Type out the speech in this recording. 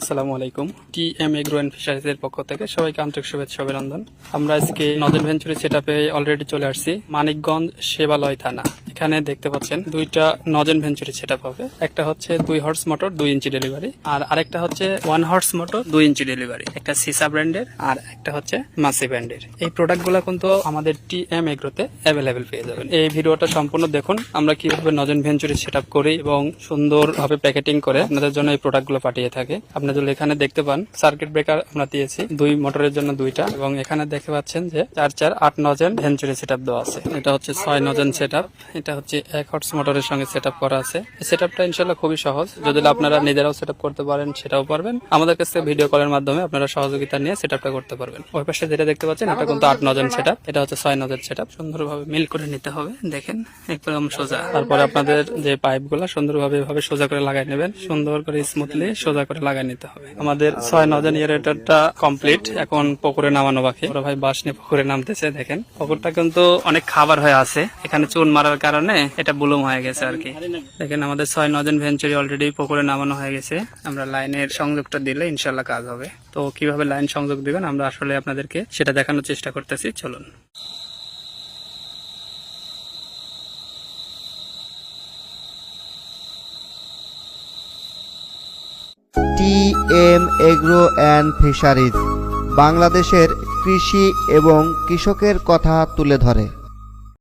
আসসালামু আলাইকুম। T M agro and ফিশারিজের পক্ষ থেকে সবাইকে আন্তরিক শুভেচ্ছা, অভিনন্দন। আমরা আজকে নজর ভেঞ্চুরি সেট অলরেডি চলে আসছি। মানিকগঞ্জ সেবালয় থানা। এখানে দেখতে পাচ্ছেন দুইটা নজেন ভেঞ্চুরি সেট হবে। একটা হচ্ছে দুই হর্স মোটর দুই ইঞ্চি ডেলিভারি আর আরেকটা হচ্ছে ওয়ান হর্স মোটর দুই ইঞ্চি ডেলিভারি একটা সিসা ব্র্যান্ডের আর একটা হচ্ছে মাসি ব্র্যান্ডের এই প্রোডাক্টগুলো কিন্তু আমাদের টি এম এগ্রোতে অ্যাভেলেবেল পেয়ে যাবেন। এই ভিডিওটা সম্পূর্ণ দেখুন। আমরা কীভাবে নজেন ভেঞ্চুরি সেট করি এবং সুন্দরভাবে প্যাকেটিং করে আপনাদের জন্য এই প্রোডাক্টগুলো পাঠিয়ে থাকে। আপনারা যদি এখানে দেখতে পান সার্কিট ব্রেকার আমরা দিয়েছি। দুই মোটরের জন্য দুইটা এবং এখানে দেখতে পাচ্ছেন যে চার চার, আট নজেন ভেঞ্চুরি সেট দেওয়া আছে। এটা হচ্ছে ছয় নজেন সেট এটা হচ্ছে এক হর্স মোটরের সঙ্গে সেট করা আছে। সেট আপটা ইনশাল্লাহ খুবই সহজ। যদি আপনারা নিজেরাও সেট করতে পারেন, সেটাও পারবেন। আমাদের কাছে ভিডিও কলের মাধ্যমে আপনারা সহযোগিতা নিয়ে সেট করতে পারবেন। ওই পাশে যেটা দেখতে পাচ্ছেন, এটা কিন্তু আট নজন সেট এটা হচ্ছে ছয় নজন সেট সুন্দরভাবে মিল করে নিতে হবে। দেখেন, একদম সোজা। তারপরে আপনাদের যে পাইপগুলো সুন্দরভাবে এভাবে সোজা করে লাগাই নেবেন। সুন্দর করে স্মুথলি সোজা করে লাগাই নিতে হবে। আমাদের ছয় নজেন ইয়ারেটারটা কমপ্লিট এখন পুকুরে নামানো বাকি। ওরা ভাই বাস নিয়ে পুকুরে নামতেছে, দেখেন। পুকুরটা কিন্তু অনেক খাবার হয়ে আছে। এখানে চুন মারার কারণে এটা বুলুম হয়ে গেছে আর কি। দেখেন আমাদের ছয় নজন ভেঞ্চুরি অলরেডি পুকুরে নামানো হয়ে গেছে। আমরা লাইনের সংযোগটা দিলে ইনশাল্লাহ কাজ হবে। তো কীভাবে লাইন সংযোগ দিবেন আমরা আসলে আপনাদেরকে সেটা দেখানোর চেষ্টা করতেছি, চলুন। টি বাংলাদেশের কৃষি এবং কৃষকের কথা তুলে ধরে।